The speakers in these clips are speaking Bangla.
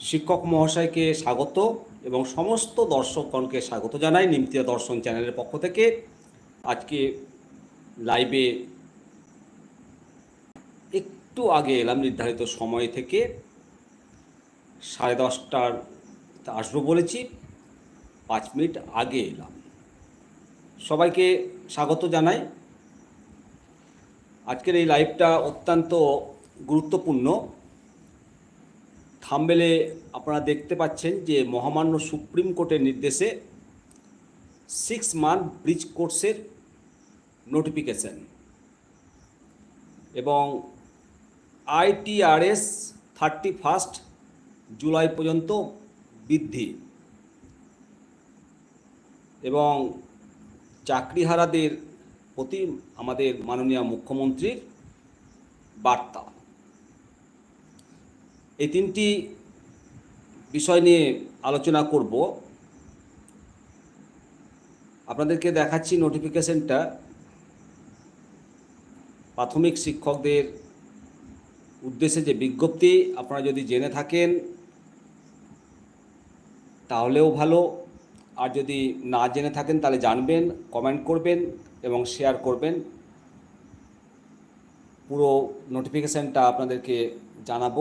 শিক্ষক মহাশয়কে স্বাগত এবং সমস্ত দর্শকগণকে স্বাগত জানাই নিমতিয়া দর্শন চ্যানেলের পক্ষ থেকে। আজকে লাইভে একটু আগে এলাম নির্ধারিত সময় থেকে। সাড়ে দশটার আসব বলেছি, পাঁচ মিনিট আগে এলাম। সবাইকে স্বাগত জানাই। আজকের এই লাইভটা অত্যন্ত গুরুত্বপূর্ণ। থাম্বেলে আপনারা দেখতে পাচ্ছেন যে মহামান্য সুপ্রিম কোর্টের নির্দেশে সিক্স মান্থ ব্রিজ কোর্সের নোটিফিকেশন এবং আইটিআরএস থার্টি ফার্স্ট জুলাই পর্যন্ত বৃদ্ধি। এবং চাকরিহারাদের প্রতি আমাদের মাননীয় মুখ্যমন্ত্রীর বার্তা। এই তিনটি বিষয় নিয়ে আলোচনা করব। আপনাদেরকে দেখাচ্ছি নোটিফিকেশনটা প্রাথমিক শিক্ষকদের উদ্দেশ্যে যে বিজ্ঞপ্তি, আপনারা যদি জেনে থাকেন, তাহলেও ভালো। আর যদি না জেনে থাকেন, তাহলে জানবেন কমেন্ট করবেন এবং শেয়ার করবেন। পুরো নোটিফিকেশানটা আপনাদেরকে জানাব।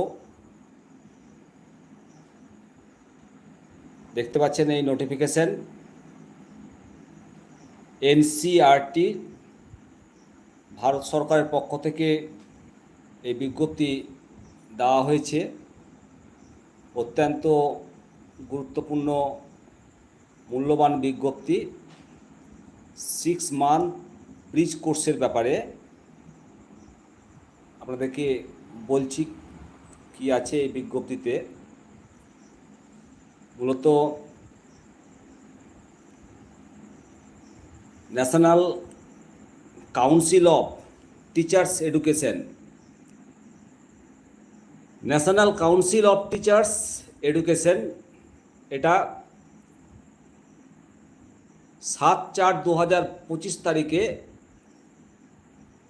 দেখতে পাচ্ছেন এই নোটিফিকেশান এনসিআরটি ভারত সরকারের পক্ষ থেকে এই বিজ্ঞপ্তি দেওয়া হয়েছে। অত্যন্ত গুরুত্বপূর্ণ, মূল্যবান বিজ্ঞপ্তি। সিক্স মান্থ ব্রিজ কোর্সের ব্যাপারে আপনাদেরকে বলছি কি আছে এই বিজ্ঞপ্তিতে। মূলত national council of teachers education. National council of teachers education, এটা সাত চার দু হাজার পঁচিশ তারিখে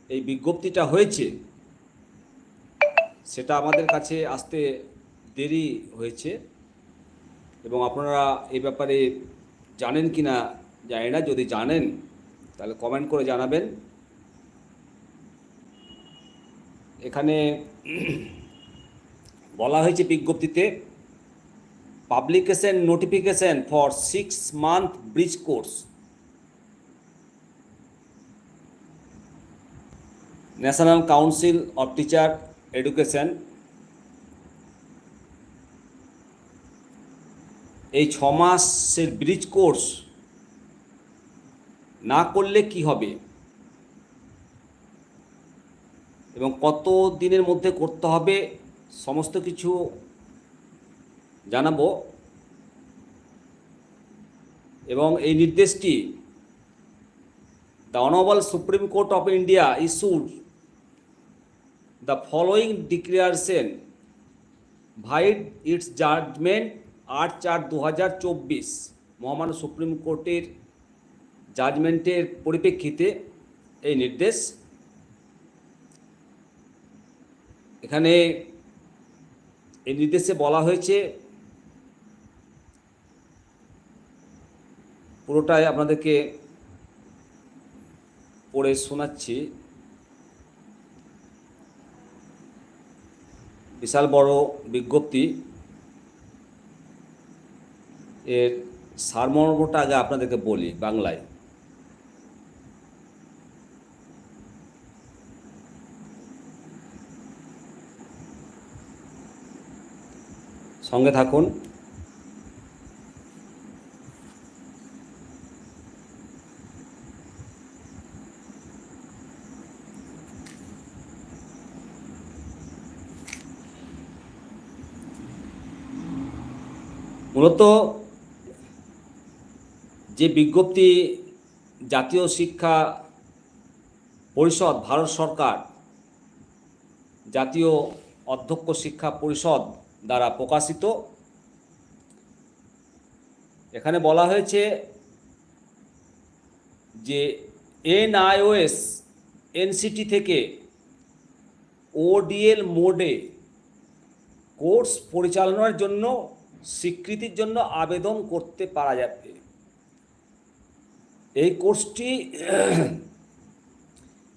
এই বিজ্ঞপ্তিটা হয়েছে। সেটা আমাদের কাছে আসতে দেরি হয়েছে। এবং আপনারা এই ব্যাপারে জানেন কি না, জানি না, যদি জানেন, তাহলে কমেন্ট করে জানাবেন। এখানে বলা হয়েছে বিজ্ঞপ্তিতে publication notification for six month bridge course national council of teacher education এই ছ মাসের ব্রিজ কোর্স না করলে কি হবে? এবং কত দিনের মধ্যে করতে হবে? সমস্ত কিছু জানাব। এবং এই নির্দেশটি the honourable supreme court of India issued the following declaration vide its judgement আট চার দু হাজার চব্বিশ মহামান্য সুপ্রিম কোর্টের জাজমেন্টের পরিপ্রেক্ষিতে এই নির্দেশ। এখানে এই নির্দেশে বলা হয়েছে, পুরোটাই আপনাদেরকে পড়ে শোনাচ্ছি। বিশাল বড় বিজ্ঞপ্তি। এর সারমর্মটা আগে আপনাদেরকে বলি বাংলায়। সঙ্গে থাকুন। মূলত যে বিজ্ঞপ্তি জাতীয় শিক্ষা পরিষদ, ভারত সরকার জাতীয় অধ্যক্ষ শিক্ষা পরিষদ দ্বারা প্রকাশিত, এখানে বলা হয়েছে যে এনআইওএস, এনসিটি থেকে ওডিএল মোডে কোর্স পরিচালনার জন্য স্বীকৃতির জন্য আবেদন করতে পারা যাবে। এই কোর্সটি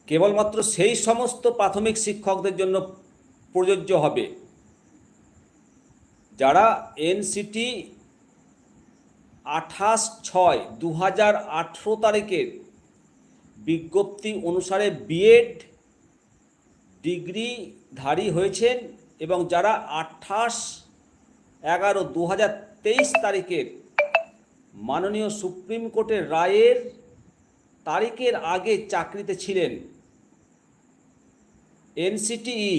কেবলমাত্র সেই সমস্ত প্রাথমিক শিক্ষকদের জন্য প্রযোজ্য হবে। যারা এনসিটি আঠাশ ছয় দু হাজার আঠেরো তারিখের বিজ্ঞপ্তি অনুসারে বিএড ডিগ্রিধারী হয়েছেন এবং যারা আঠাশ এগারো দু হাজার তেইশ তারিখের মাননীয় সুপ্রিম কোর্টের রায়ের তারিখের আগে চাকরিতে ছিলেন। এনসিটিই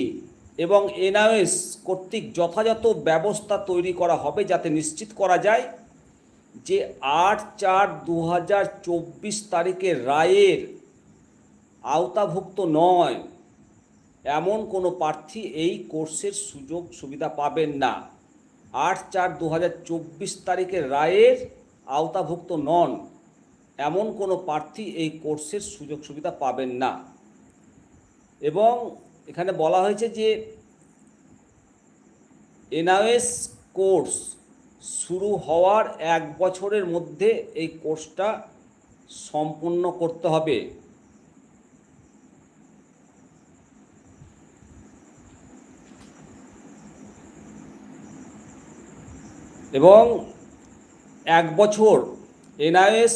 এবং এনআইএস কর্তৃক যথাযথ ব্যবস্থা তৈরি করা হবে যাতে নিশ্চিত করা যায় যে আট চার দু হাজার চব্বিশ তারিখের রায়ের আওতাভুক্ত নয়, এমন কোনো প্রার্থী এই কোর্সের সুযোগ সুবিধা পাবেন না। আট চার দু হাজার চব্বিশ তারিখের রায়ের আওতাভুক্ত নন, এমন কোনো প্রার্থী এই কোর্সের সুযোগ সুবিধা পাবেন না। এবং এখানে বলা হয়েছে যে এনআইএস কোর্স শুরু হওয়ার এক বছরের মধ্যে এই কোর্সটা সম্পূর্ণ করতে হবে। এবং এক বছর এনআইএস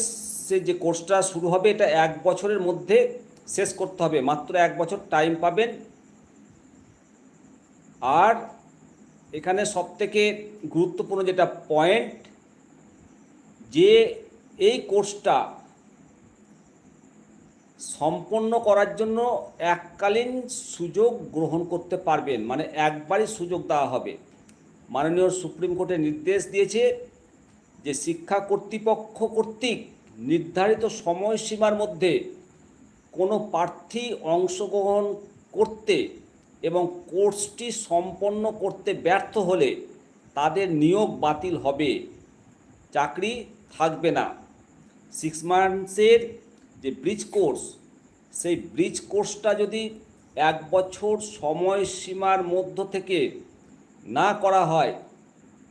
যে কোর্সটা শুরু হবে, এটা এক বছরের মধ্যে শেষ করতে হবে। মাত্র এক বছর টাইম পাবেন। আর এখানে সবথেকে গুরুত্বপূর্ণ যেটা পয়েন্ট যে এই কোর্সটা সম্পন্ন করার জন্য এককালীন সুযোগ গ্রহণ করতে পারবেন। মানে একবারই সুযোগ দেওয়া হবে। মাননীয় সুপ্রিম কোর্টে নির্দেশ দিয়েছে যে শিক্ষা কর্তৃপক্ষ কর্তৃক নির্ধারিত সময়সীমার মধ্যে কোনো প্রার্থী অংশগ্রহণ করতে এবং কোর্সটি সম্পন্ন করতে ব্যর্থ হলে তাদের নিয়োগ বাতিল হবে। চাকরি থাকবে না। সিক্স মান্থসের যে ব্রিজ কোর্স, সেই ব্রিজ কোর্সটা যদি এক বছর সময়সীমার মধ্য থেকে না করা হয়,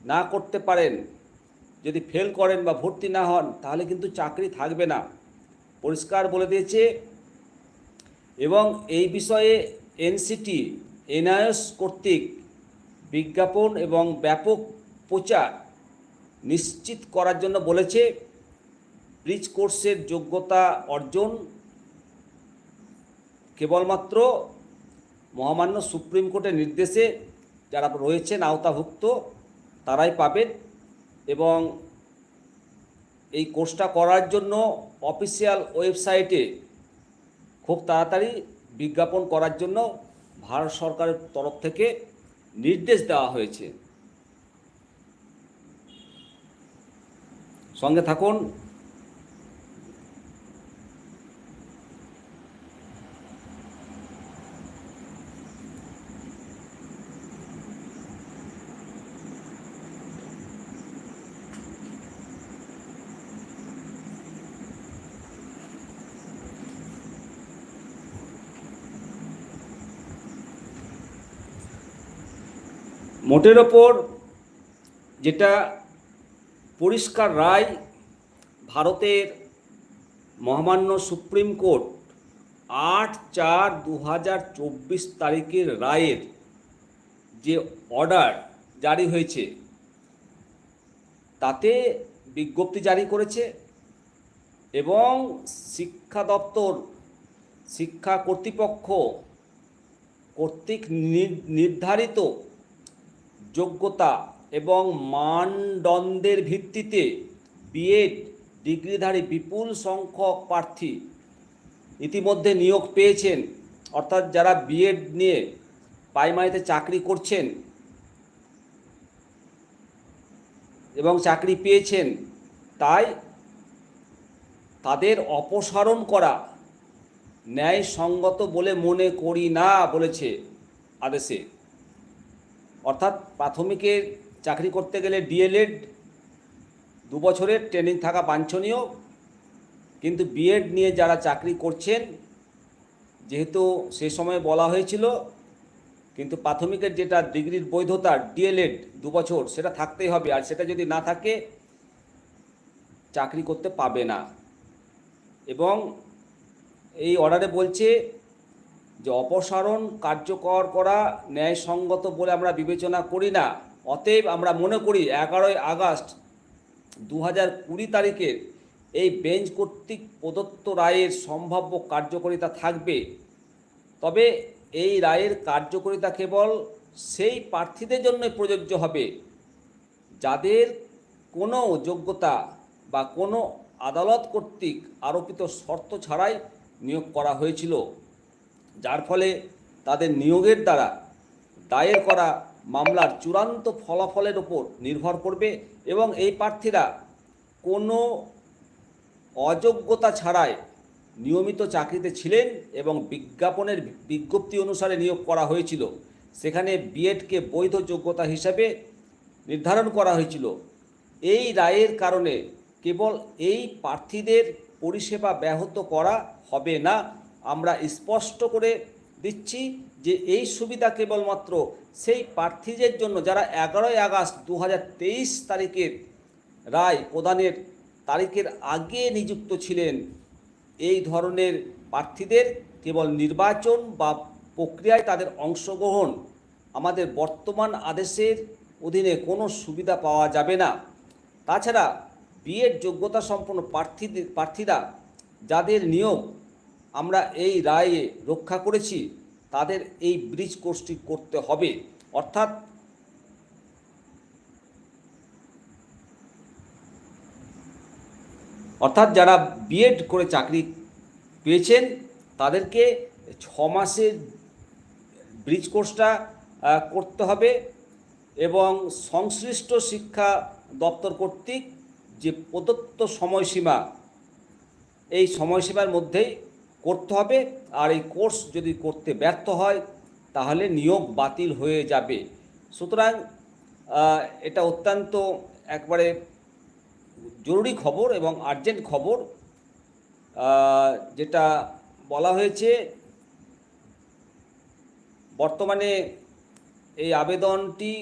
না করতে পারেন যদি ফেল করেন বা ভর্তি না হন, তাহলে কিন্তু চাকরি থাকবে না। পরিষ্কার বলে দিয়েছে। এবং এই বিষয়ে এনসিটি এনআইএস কর্তৃক বিজ্ঞাপন এবং ব্যাপক প্রচার নিশ্চিত করার জন্য বলেছে, ব্রিজ কোর্সের যোগ্যতা অর্জন কেবলমাত্র মহামান্য সুপ্রিম কোর্টের নির্দেশে যারা রয়েছেন আওতাভুক্ত, তারাই পাবেন। এবং এই কোর্সটা করার জন্য অফিসিয়াল ওয়েবসাইটে খুব তাড়াতাড়ি বিজ্ঞাপন করার জন্য ভারত সরকারের তরফ থেকে নির্দেশ দেওয়া হয়েছে। সঙ্গে থাকুন মোটের ওপর যেটা পরিষ্কার রায় ভারতের মহামান্য সুপ্রিম কোর্ট আট চার দু হাজার চব্বিশ তারিখের রায়ের যে অর্ডার জারি হয়েছে, তাতে বিজ্ঞপ্তি জারি করেছে এবং শিক্ষা দপ্তর, শিক্ষা কর্তৃপক্ষ কর্তৃক নির- নির্ধারিত যোগ্যতা এবং মানদণ্ডের ভিত্তিতে বিএড ডিগ্রিধারী বিপুল সংখ্যক প্রার্থী ইতিমধ্যে নিয়োগ পেয়েছেন। অর্থাৎ যারা বিএড নিয়ে প্রাইমারিতে চাকরি করছেন এবং চাকরি পেয়েছেন, তাই তাদের অপসারণ করা ন্যায়সঙ্গত বলে মনে করি না বলেছে আদেশে। অর্থাৎ প্রাথমিকে চাকরি করতে গেলে ডিএলএড দু বছরের ট্রেনিং থাকা বাঞ্ছনীয়। কিন্তু বিএড নিয়ে যারা চাকরি করছেন, যেহেতু সে সময় বলা হয়েছিল, কিন্তু প্রাথমিকের যেটা ডিগ্রির বৈধতা, ডিএলএড দু বছর সেটা থাকতেই হবে। আর সেটা যদি না থাকে, চাকরি করতে পাবে না। এবং এই অর্ডারে বলছে যে অপসারণ কার্যকর করা ন্যায়সঙ্গত বলে আমরা বিবেচনা করি না। অতএব আমরা মনে করি এগারোই আগস্ট দু হাজার কুড়ি তারিখের এই বেঞ্চ কর্তৃক প্রদত্ত রায়ের সম্ভাব্য কার্যকারিতা থাকবে। তবে এই রায়ের কার্যকারিতা কেবল সেই প্রার্থীদের জন্যই প্রযোজ্য হবে, যাদের কোনো যোগ্যতা বা কোনো আদালত কর্তৃক আরোপিত শর্ত ছাড়াই নিয়োগ করা হয়েছিল। যার ফলে তাদের নিয়োগের দ্বারা দায়ের করা মামলার চূড়ান্ত ফলাফলের ওপর নির্ভর করবে এবং এই প্রার্থীরা কোনো অযোগ্যতা ছাড়াই নিয়মিত চাকরিতে ছিলেন এবং বিজ্ঞাপনের বিজ্ঞপ্তি অনুসারে নিয়োগ করা হয়েছিল। সেখানে বিএডকে বৈধ যোগ্যতা হিসাবে নির্ধারণ করা হয়েছিল। এই রায়ের কারণে কেবল এই প্রার্থীদের পরিষেবা ব্যাহত করা হবে না আমরা স্পষ্ট করে দিচ্ছি যে এই সুবিধা কেবলমাত্র সেই প্রার্থীদের জন্য যারা এগারোই আগস্ট দু হাজার তেইশ তারিখের রায় প্রদানের তারিখের আগে নিযুক্ত ছিলেন, এই ধরনের প্রার্থীদের কেবল নির্বাচন বা প্রক্রিয়ায় তাদের অংশগ্রহণ আমাদের বর্তমান আদেশের অধীনে কোনো সুবিধা পাওয়া যাবে না। তাছাড়া বিএড যোগ্যতা সম্পন্ন প্রার্থীদের, প্রার্থীরা যাদের নিয়োগ আমরা এই রায়ে রক্ষা করেছি, তাদের এই ব্রিজ কোর্সটি করতে হবে। অর্থাৎ অর্থাৎ যারা বিএড করে চাকরি পেয়েছেন, তাদেরকে ছ মাসের ব্রিজ কোর্সটা করতে হবে এবং সংশ্লিষ্ট শিক্ষা দপ্তর কর্তৃক যে প্রদত্ত সময়সীমা, এই সময়সীমার মধ্যেই করতে হবে। আর এই কোর্স যদি করতে ব্যর্থ হয়, তাহলে নিয়োগ বাতিল হয়ে যাবে। সুতরাং এটা অত্যন্ত একবারে জরুরি খবর এবং আর্জেন্ট খবর। যেটা বলা হয়েছে, বর্তমানে এই আবেদনটি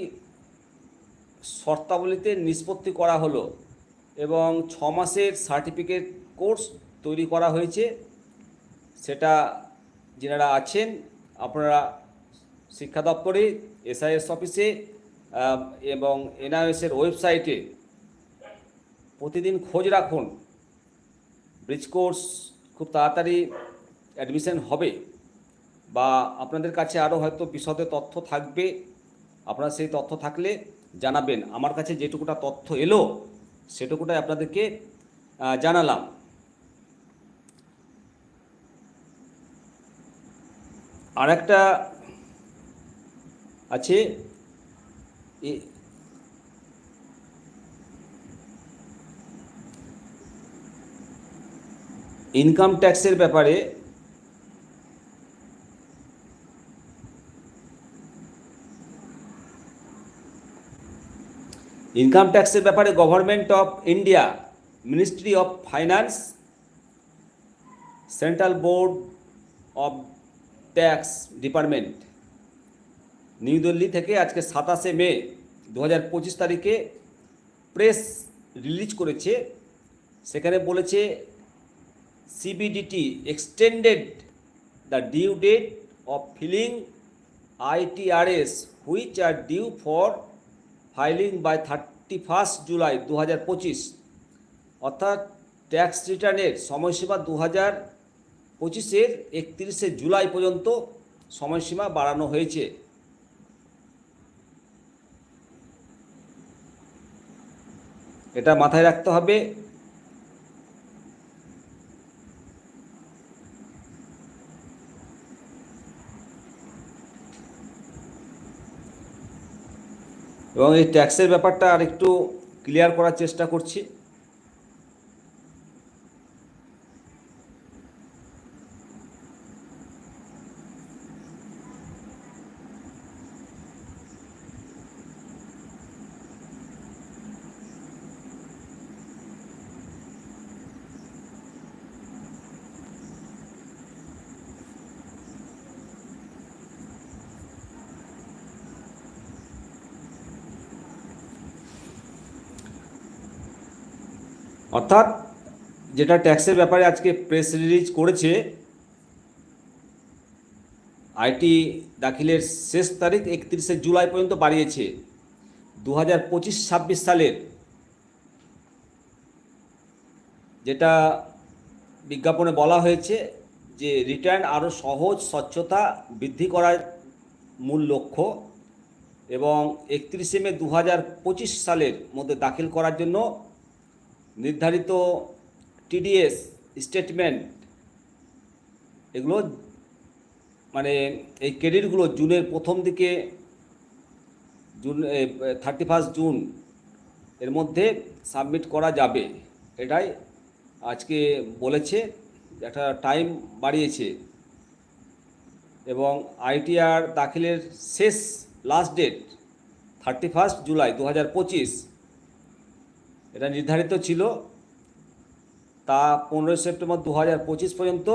শর্তাবলীতে নিষ্পত্তি করা হলো এবং ছ মাসের সার্টিফিকেট কোর্স তৈরি করা হয়েছে। সেটা যেনারা আছেন, আপনারা শিক্ষা দপ্তরে এসআইএস অফিসে এবং এনআইএসের ওয়েবসাইটে প্রতিদিন খোঁজ রাখুন। ব্রিজ কোর্স খুব তাড়াতাড়ি অ্যাডমিশন হবে বা আপনাদের কাছে আরও হয়তো বিশদে তথ্য থাকবে, আপনারা সেই তথ্য থাকলে জানাবেন। আমার কাছে যেটুকুটা তথ্য এলো, সেটুকুটাই আপনাদেরকে জানালাম। আর একটা আছে ইনকাম ট্যাক্সের ব্যাপারে ইনকাম ট্যাক্সের ব্যাপারে government of India, ministry of finance, central board of tax department. New Delhi থেকে আজকে সাতাশে মে দু হাজার পঁচিশ তারিখে প্রেস রিলিজ করেছে। সেখানে বলেছে CBDT extended the due date of filing ITRS which are due for filing by 31st July দু হাজার পঁচিশ। অর্থাৎ ট্যাক্স রিটার্নের সময়সীমা দু হাজার পঁচিশের একত্রিশে জুলাই পর্যন্ত সময়সীমা বাড়ানো হয়েছে। এটা মাথায় রাখতে হবে। এবং এই ট্যাক্সের ব্যাপারটা আর একটু ক্লিয়ার করার চেষ্টা করছি। অর্থাৎ যেটা ট্যাক্সের ব্যাপারে আজকে প্রেস রিলিজ করেছে আইটি দাখিলের শেষ তারিখ একত্রিশে জুলাই পর্যন্ত বাড়িয়েছে। দু হাজার পঁচিশ ছাব্বিশ সালের যেটা বিজ্ঞাপনে বলা হয়েছে যে রিটার্ন আরও সহজ, স্বচ্ছতা বৃদ্ধি করার মূল লক্ষ্য এবং একত্রিশে মে দু হাজার পঁচিশ সালের মধ্যে দাখিল করার জন্য নির্ধারিত টিডিএস স্টেটমেন্ট এগুলো মানে এই ক্রেডিটগুলো জুনের প্রথম দিকে, জুন থার্টি ফার্স্ট জুন এর মধ্যে সাবমিট করা যাবে। এটাই আজকে বলেছে, একটা টাইম বাড়িয়েছে। এবং আইটিআর দাখিলের শেষ last date thirty first July দু হাজার পঁচিশ। এটা নির্ধারিত ছিল। তা পনেরোই সেপ্টেম্বর দু হাজার পঁচিশ পর্যন্ত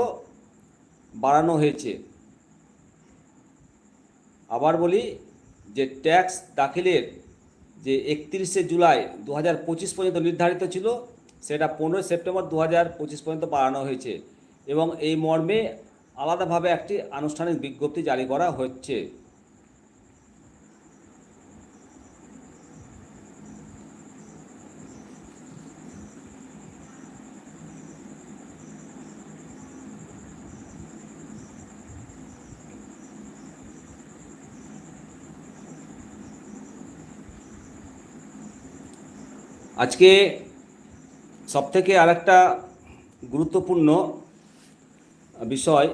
বাড়ানো হয়েছে। আবার বলি যে ট্যাক্স দাখিলের যে একত্রিশে জুলাই দু হাজার পঁচিশ পর্যন্ত নির্ধারিত ছিল, সেটা পনেরোই সেপ্টেম্বর দু হাজার পঁচিশ পর্যন্ত বাড়ানো হয়েছে এবং এই মর্মে আলাদাভাবে একটি আনুষ্ঠানিক বিজ্ঞপ্তি জারি করা হচ্ছে। আজকে সবথেকে আরেকটা গুরুত্বপূর্ণ বিষয়,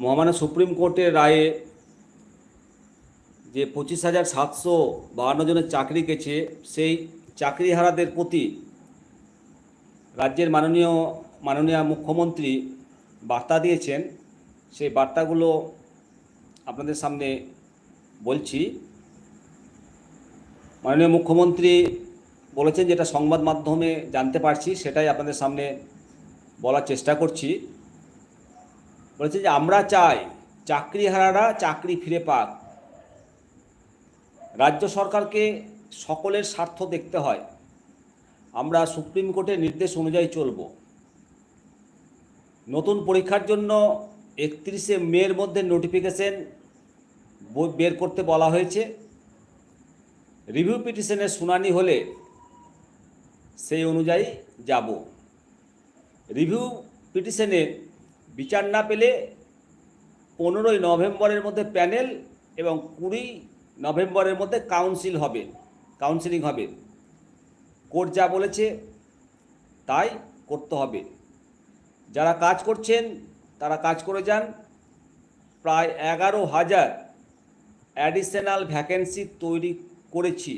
মহামান্য সুপ্রিম কোর্টের রায়ে যে পঁচিশ হাজার সাতশো বাহান্ন জনের চাকরি গেছে, সেই চাকরিহারাদের প্রতি রাজ্যের মাননীয় মাননীয় মুখ্যমন্ত্রী বার্তা দিয়েছেন। সেই বার্তাগুলো আপনাদের সামনে বলছি। মাননীয় মুখ্যমন্ত্রী বলেছেন যেটা সংবাদ মাধ্যমে জানতে পারছি, সেটাই আপনাদের সামনে বলার চেষ্টা করছি। বলেছে যে আমরা চাই চাকরিহারারা চাকরি ফিরে পাক। রাজ্য সরকারকে সকলের স্বার্থ দেখতে হয়। আমরা সুপ্রিম কোর্টের নির্দেশ অনুযায়ী চলব। নতুন পরীক্ষার জন্য একত্রিশে মের মধ্যে নোটিফিকেশন বের করতে বলা হয়েছে। রিভিউ পিটিশনের শুনানি হলে সেই অনুযায়ী যাব। রিভিউ পিটিশনে বিচার না পেলে পনেরোই নভেম্বরের মধ্যে প্যানেল এবং কুড়ি নভেম্বরের মধ্যে কাউন্সিল হবে, কাউন্সিলিং হবে। কোর্ট যা বলেছে তাই করতে হবে। যারা কাজ করছেন, তারা কাজ করে যান। প্রায় এগারো হাজার অ্যাডিশনাল ভ্যাকেন্সি তৈরি করেছি।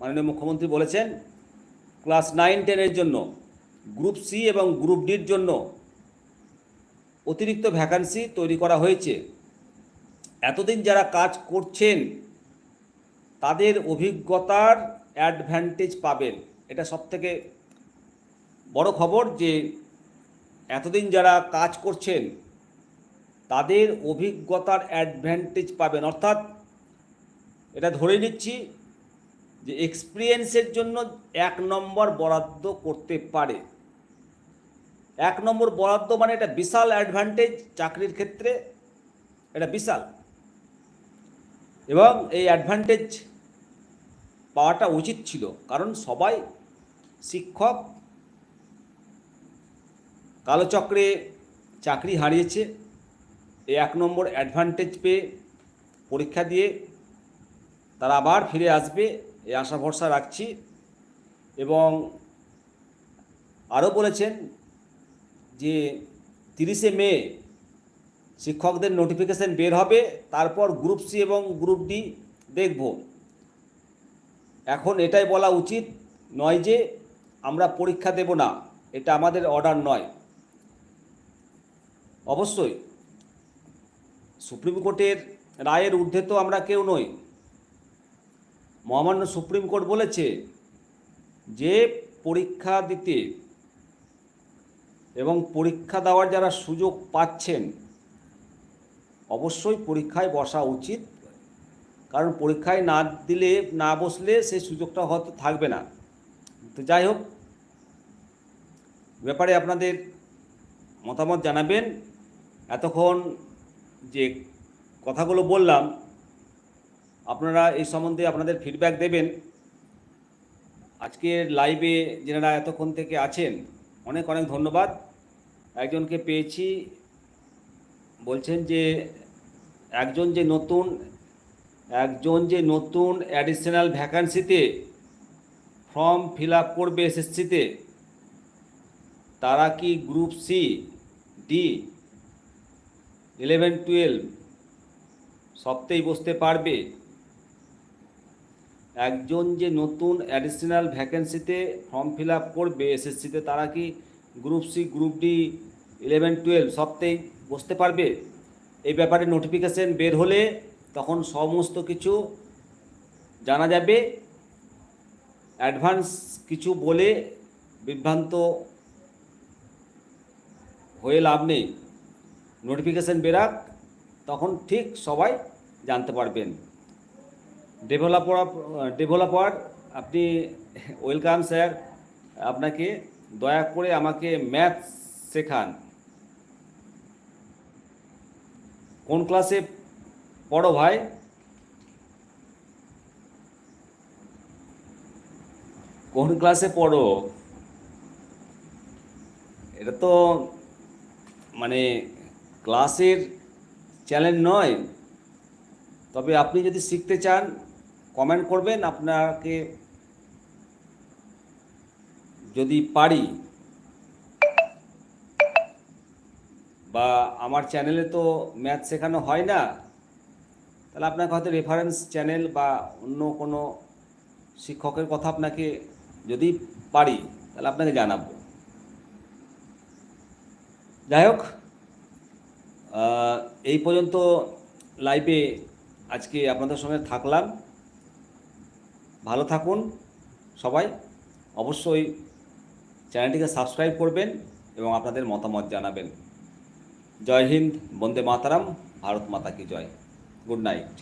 মাননীয় মুখ্যমন্ত্রী বলেছেন, ক্লাস নাইন টেনের জন্য, গ্রুপ সি এবং গ্রুপ ডির জন্য অতিরিক্ত ভ্যাকান্সি তৈরি করা হয়েছে। এতদিন যারা কাজ করছেন, তাদের অভিজ্ঞতার অ্যাডভান্টেজ পাবেন। এটা সবথেকে বড় খবর যে, এতদিন যারা কাজ করছেন, তাদের অভিজ্ঞতার অ্যাডভান্টেজ পাবেন। অর্থাৎ এটা ধরে নিচ্ছি যে এক্সপিরিয়েন্সের জন্য এক নম্বর বরাদ্দ করতে পারে। এক নম্বর বরাদ্দ মানে এটা বিশাল অ্যাডভান্টেজ চাকরির ক্ষেত্রে, এটা বিশাল। এবং এই অ্যাডভান্টেজ পাওয়াটা উচিত ছিল, কারণ সবাই শিক্ষক, কালোচক্রে চাকরি হারিয়েছে এই এক নম্বর অ্যাডভান্টেজ পেয়ে পরীক্ষা দিয়ে তারা আবার ফিরে আসবে, এই আশা ভরসা রাখছি। এবং আরও বলেছেন যে তিরিশে মে শিক্ষকদের নোটিফিকেশান বের হবে, তারপর গ্রুপ সি এবং গ্রুপ ডি দেখব। এখন এটাই বলা উচিত নয় যে আমরা পরীক্ষা দেব না, এটা আমাদের অর্ডার নয়। অবশ্যই, সুপ্রিম কোর্টের রায়ের ঊর্ধ্বে তো আমরা কেউ নই। মহামান্য সুপ্রিম কোর্ট বলেছে যে পরীক্ষা দিতে এবং পরীক্ষা দেওয়ার যারা সুযোগ পাচ্ছেন, অবশ্যই পরীক্ষায় বসা উচিত। কারণ পরীক্ষায় না দিলে, না বসলে সেই সুযোগটা হয়তো থাকবে না। তো যাই হোক ব্যাপারে আপনাদের মতামত জানাবেন। এতক্ষণ যে কথাগুলো বললাম আপনারা এই সম্বন্ধে আপনাদের ফিডব্যাক দেবেন। আজকের লাইভে যেনারা এতক্ষণ থেকে আছেন, অনেক অনেক ধন্যবাদ। একজনকে পেয়েছি, বলছেন যে একজন যে নতুন, একজন যে নতুন অ্যাডিশনাল ভ্যাকান্সিতে ফর্ম ফিল আপ করবে এসএসসিতে তারা কি group C D eleven twelve সপ্তাহেই বসতে পারবে? একজন যে নতুন অ্যাডিশনাল ভ্যাকেন্সিতে ফর্ম ফিল আপ করবে এসএসসিতে তারা কি group C group D eleven twelve সপ্তাহেই বসতে পারবে? এই ব্যাপারে নোটিফিকেশান বের হলে তখন সমস্ত কিছু জানা যাবে। অ্যাডভান্স কিছু বলে বিভ্রান্ত হয়ে লাভ নেই। নোটিফিকেশন বেরাক, তখন ঠিক সবাই জানতে পারবেন। ডেভেলপার ডেভেলপার, আপনি ওয়েলকাম স্যার, আপনাকে দয়া করে আমাকে ম্যাথ শেখান। কোন ক্লাসে পড়ো ভাই? কোন ক্লাসে পড়ো? এটা তো মানে ক্লাসের চ্যালেঞ্জ নয়। তবে আপনি যদি শিখতে চান কমেন্ট করবেন, আপনাকে যদি পারি বা আমার চ্যানেলে তো ম্যাথ শেখানো হয় না, তাহলে আপনাকে হয়তো রেফারেন্স চ্যানেল বা অন্য কোনো শিক্ষকের কথা আপনাকে যদি পারি, তাহলে আপনাকে জানাব। যাই হোক এই পর্যন্ত লাইভে আজকে আপনাদের সঙ্গে থাকলাম। ভালো থাকুন সবাই। অবশ্যই চ্যানেলটিকে সাবস্ক্রাইব করবেন এবং আপনাদের মতামত জানাবেন। জয় হিন্দ, বন্দে মাতারাম, ভারত মাতা কি জয়। Good night.